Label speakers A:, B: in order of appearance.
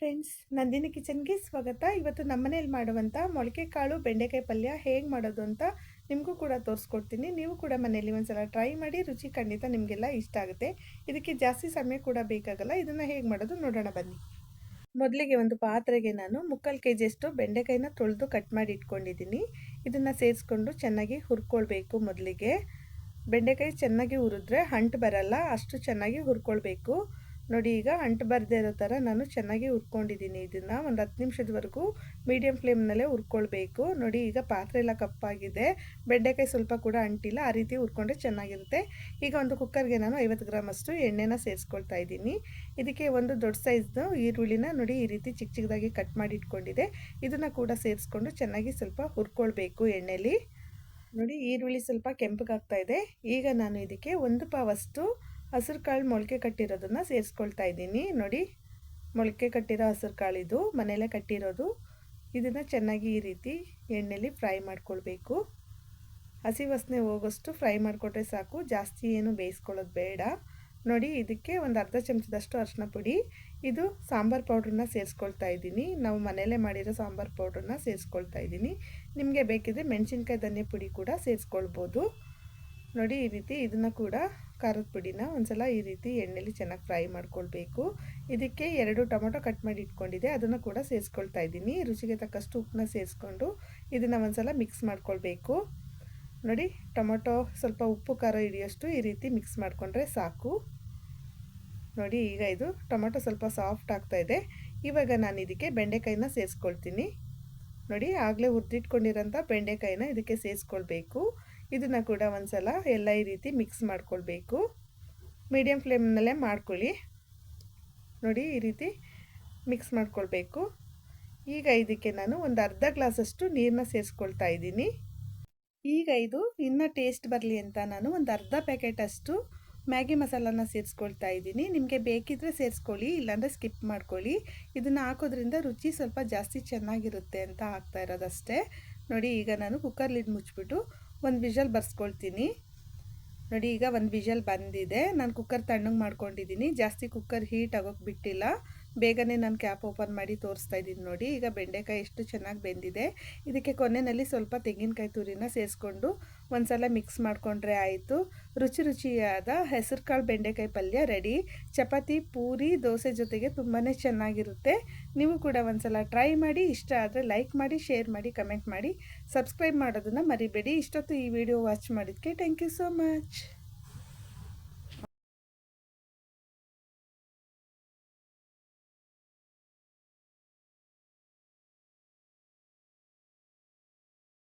A: Friends, Nandini ಕಿಚನ್ಗೆ ಸ್ವಾಗತ. ಇವತ್ತು ನಮ್ಮನೇಲಿ ಮಾಡುವಂಥ ಮೊಳಕೆ ಕಾಳು ಬೆಂಡೆಕಾಯಿ ಪಲ್ಯ ಹೇಗೆ ಮಾಡೋದು ಅಂತ ನಿಮಗೂ ಕೂಡ ತೋರಿಸ್ಕೊಡ್ತೀನಿ. ನೀವು ಕೂಡ ಮನೆಯಲ್ಲಿ ಒಂದ್ಸಲ ಟ್ರೈ ಮಾಡಿ, ರುಚಿ ಖಂಡಿತ ನಿಮಗೆಲ್ಲ ಇಷ್ಟ ಆಗುತ್ತೆ. ಇದಕ್ಕೆ ಜಾಸ್ತಿ ಸಮಯ ಕೂಡ ಬೇಕಾಗಲ್ಲ, ಇದನ್ನು ಹೇಗೆ ಮಾಡೋದು ನೋಡೋಣ ಬನ್ನಿ. ಮೊದಲಿಗೆ ಒಂದು ಪಾತ್ರೆಗೆ ನಾನು ಮುಕ್ಕಾಲು ಕೆ ಜಿಯಷ್ಟು ಬೆಂಡೆಕಾಯಿನ ತೊಳೆದು ಕಟ್ ಮಾಡಿ ಇಟ್ಕೊಂಡಿದ್ದೀನಿ. ಇದನ್ನು ಸೇರಿಸ್ಕೊಂಡು ಚೆನ್ನಾಗಿ ಹುರ್ಕೊಳ್ಬೇಕು ಮೊದಲಿಗೆ. ಬೆಂಡೆಕಾಯಿ ಚೆನ್ನಾಗಿ ಹುರಿದ್ರೆ ಹಂಟು ಬರಲ್ಲ, ಅಷ್ಟು ಚೆನ್ನಾಗಿ ಹುರ್ಕೊಳ್ಬೇಕು. ನೋಡಿ, ಈಗ ಅಂಟು ಬರದೇ ಇರೋ ಥರ ನಾನು ಚೆನ್ನಾಗಿ ಹುರ್ಕೊಂಡಿದ್ದೀನಿ. ಇದನ್ನು ಒಂದು ಹತ್ತು ನಿಮಿಷದವರೆಗೂ ಮೀಡಿಯಮ್ ಫ್ಲೇಮ್ನಲ್ಲೇ ಹುರ್ಕೊಳ್ಬೇಕು. ನೋಡಿ, ಈಗ ಪಾತ್ರೆ ಎಲ್ಲ ಕಪ್ಪಾಗಿದೆ ಬೆಂಡೆಕಾಯಿ ಸ್ವಲ್ಪ ಕೂಡ ಅಂಟಿಲ್ಲ. ಆ ರೀತಿ ಹುರ್ಕೊಂಡ್ರೆ ಚೆನ್ನಾಗಿರುತ್ತೆ. ಈಗ ಒಂದು ಕುಕ್ಕರ್ಗೆ ನಾನು ಐವತ್ತು ಗ್ರಾಮ್ ಅಷ್ಟು ಎಣ್ಣೆನ ಸೇರಿಸ್ಕೊಳ್ತಾ ಇದ್ದೀನಿ. ಇದಕ್ಕೆ ಒಂದು ದೊಡ್ಡ ಸೈಜ್ದು ಈರುಳ್ಳಿನ ನೋಡಿ, ಈ ರೀತಿ ಚಿಕ್ಕ ಚಿಕ್ಕದಾಗಿ ಕಟ್ ಮಾಡಿ ಇಟ್ಕೊಂಡಿದೆ. ಇದನ್ನು ಕೂಡ ಸೇರಿಸ್ಕೊಂಡು ಚೆನ್ನಾಗಿ ಸ್ವಲ್ಪ ಹುರ್ಕೊಳ್ಬೇಕು ಎಣ್ಣೆಲಿ. ನೋಡಿ, ಈರುಳ್ಳಿ ಸ್ವಲ್ಪ ಕೆಂಪಗಾಗ್ತಾ ಇದೆ. ಈಗ ನಾನು ಇದಕ್ಕೆ ಒಂದು ಪಾವಷ್ಟು ಹಸಿರು ಕಾಳು ಮೊಳಕೆ ಕಟ್ಟಿರೋದನ್ನು ಸೇರಿಸ್ಕೊಳ್ತಾ ಇದ್ದೀನಿ. ನೋಡಿ, ಮೊಳಕೆ ಕಟ್ಟಿರೋ ಹಸಿರು ಇದು ಮನೆಯಲ್ಲೇ ಕಟ್ಟಿರೋದು. ಇದನ್ನು ಚೆನ್ನಾಗಿ ಈ ರೀತಿ ಎಣ್ಣೆಲಿ ಫ್ರೈ ಮಾಡ್ಕೊಳ್ಬೇಕು. ಹಸಿ ವಾಸನೆ ಹೋಗೋಷ್ಟು ಫ್ರೈ ಮಾಡಿಕೊಟ್ರೆ ಸಾಕು, ಜಾಸ್ತಿ ಏನು ಬೇಯಿಸ್ಕೊಳ್ಳೋದು ಬೇಡ. ನೋಡಿ, ಇದಕ್ಕೆ ಒಂದು ಅರ್ಧ ಚಮಚದಷ್ಟು ಅರಿಶಿನ ಪುಡಿ, ಇದು ಸಾಂಬಾರು ಪೌಡ್ರನ್ನ ಸೇರಿಸ್ಕೊಳ್ತಾ ಇದ್ದೀನಿ. ನಾವು ಮನೆಯಲ್ಲೇ ಮಾಡಿರೋ ಸಾಂಬಾರು ಪೌಡ್ರನ್ನ ಸೇರಿಸ್ಕೊಳ್ತಾ ಇದ್ದೀನಿ. ನಿಮಗೆ ಬೇಕಿದ್ರೆ ಮೆಣಸಿನ್ಕಾಯಿ ಧನ್ಯ ಪುಡಿ ಕೂಡ ಸೇರಿಸ್ಕೊಳ್ಬೋದು. ನೋಡಿ, ಈ ರೀತಿ ಇದನ್ನು ಕೂಡ ಖಾರದ ಪುಡಿನ ಒಂದ್ಸಲ ಈ ರೀತಿ ಎಣ್ಣೆಲಿ ಚೆನ್ನಾಗಿ ಫ್ರೈ ಮಾಡ್ಕೊಳ್ಬೇಕು. ಇದಕ್ಕೆ ಎರಡು ಟೊಮೊಟೊ ಕಟ್ ಮಾಡಿ ಇಟ್ಕೊಂಡಿದೆ ಅದನ್ನು ಕೂಡ ಸೇರಿಸ್ಕೊಳ್ತಾ ಇದ್ದೀನಿ. ರುಚಿಗೆ ತಕ್ಕಷ್ಟು ಉಪ್ಪನ್ನ ಸೇರಿಸ್ಕೊಂಡು ಇದನ್ನು ಒಂದ್ಸಲ ಮಿಕ್ಸ್ ಮಾಡ್ಕೊಳ್ಬೇಕು. ನೋಡಿ, ಟೊಮೊಟೊ ಸ್ವಲ್ಪ ಉಪ್ಪು, ಖಾರ ಹಿಡಿಯೋಷ್ಟು ಈ ರೀತಿ ಮಿಕ್ಸ್ ಮಾಡಿಕೊಂಡ್ರೆ ಸಾಕು. ನೋಡಿ, ಈಗ ಇದು ಟೊಮೊಟೊ ಸ್ವಲ್ಪ ಸಾಫ್ಟ್ ಆಗ್ತಾ ಇದೆ. ಇವಾಗ ನಾನು ಇದಕ್ಕೆ ಬೆಂಡೆಕಾಯಿನ ಸೇರಿಸ್ಕೊಳ್ತೀನಿ. ನೋಡಿ, ಆಗಲೇ ಹುರಿದಿಟ್ಕೊಂಡಿರೋಂಥ ಬೆಂಡೆಕಾಯಿನ ಇದಕ್ಕೆ ಸೇರಿಸ್ಕೊಳ್ಬೇಕು. ಇದನ್ನು ಕೂಡ ಒಂದು ಸಲ ಎಲ್ಲ ಈ ರೀತಿ ಮಿಕ್ಸ್ ಮಾಡ್ಕೊಳ್ಬೇಕು. ಮೀಡಿಯಮ್ ಫ್ಲೇಮ್ನಲ್ಲೇ ಮಾಡ್ಕೊಳ್ಳಿ. ನೋಡಿ ಈ ರೀತಿ ಮಿಕ್ಸ್ ಮಾಡ್ಕೊಳ್ಬೇಕು. ಈಗ ಇದಕ್ಕೆ ನಾನು ಒಂದು ಅರ್ಧ ಗ್ಲಾಸಷ್ಟು ನೀರನ್ನ ಸೇರಿಸ್ಕೊಳ್ತಾ ಇದ್ದೀನಿ. ಈಗ ಇದು ಇನ್ನೂ ಟೇಸ್ಟ್ ಬರಲಿ ಅಂತ ನಾನು ಒಂದು ಅರ್ಧ ಪ್ಯಾಕೆಟಷ್ಟು ಮ್ಯಾಗಿ ಮಸಾಲಾನ ಸೇರಿಸ್ಕೊಳ್ತಾ ಇದ್ದೀನಿ. ನಿಮಗೆ ಬೇಕಿದ್ರೆ ಸೇರಿಸ್ಕೊಳ್ಳಿ, ಇಲ್ಲಾಂದರೆ ಸ್ಕಿಪ್ ಮಾಡ್ಕೊಳ್ಳಿ. ಇದನ್ನು ಹಾಕೋದ್ರಿಂದ ರುಚಿ ಸ್ವಲ್ಪ ಜಾಸ್ತಿ ಚೆನ್ನಾಗಿರುತ್ತೆ ಅಂತ ಹಾಕ್ತಾ ಇರೋದಷ್ಟೇ. ನೋಡಿ ಈಗ ನಾನು ಕುಕ್ಕರ್ ಲಿಡ್ ಮುಚ್ಚಿಬಿಟ್ಟು ಒಂದು ವಿಷಲ್ ಬರ್ಸ್ಕೊಳ್ತೀನಿ. ನೋಡಿ, ಈಗ ಒಂದು ವಿಷಲ್ ಬಂದಿದೆ. ನಾನು ಕುಕ್ಕರ್ ತಣ್ಣಗೆ ಮಾಡ್ಕೊಂಡಿದ್ದೀನಿ. ಜಾಸ್ತಿ ಕುಕ್ಕರ್ ಹೀಟ್ ಆಗೋಕ್ಕೆ ಬಿಟ್ಟಿಲ್ಲ. ಬೇಗನೆ ನಾನು ಕ್ಯಾಪ್ ಓಪನ್ ಮಾಡಿ ತೋರಿಸ್ತಾ ಇದ್ದೀನಿ ನೋಡಿ. ಈಗ ಬೆಂಡೆಕಾಯಿ ಎಷ್ಟು ಚೆನ್ನಾಗಿ ಬೆಂದಿದೆ. ಇದಕ್ಕೆ ಕೊನೆಯಲ್ಲಿ ಸ್ವಲ್ಪ ತೆಂಗಿನಕಾಯಿ ತುರಿನ ಸೇರಿಸ್ಕೊಂಡು ಒಂದು ಸಲ ಮಿಕ್ಸ್ ಮಾಡಿಕೊಂಡ್ರೆ ಆಯಿತು. ರುಚಿ ರುಚಿಯಾದ ಹೆಸರು ಕಾಳು ಬೆಂಡೆಕಾಯಿ ಪಲ್ಯ ರೆಡಿ ಚಪಾತಿ, ಪೂರಿ, ದೋಸೆ ಜೊತೆಗೆ ತುಂಬಾ ಚೆನ್ನಾಗಿರುತ್ತೆ. ನೀವು ಕೂಡ ಒಂದು ಸಲ ಟ್ರೈ ಮಾಡಿ, ಇಷ್ಟ ಆದರೆ ಲೈಕ್ ಮಾಡಿ ಶೇರ್ ಮಾಡಿ ಕಮೆಂಟ್ ಮಾಡಿ. ಸಬ್ಸ್ಕ್ರೈಬ್ ಮಾಡೋದನ್ನು ಮರಿಬೇಡಿ. ಇಷ್ಟೊತ್ತು ಈ ವಿಡಿಯೋ ವಾಚ್ ಮಾಡಿದ್ದಕ್ಕೆ ಥ್ಯಾಂಕ್ ಯು ಸೋ ಮಚ್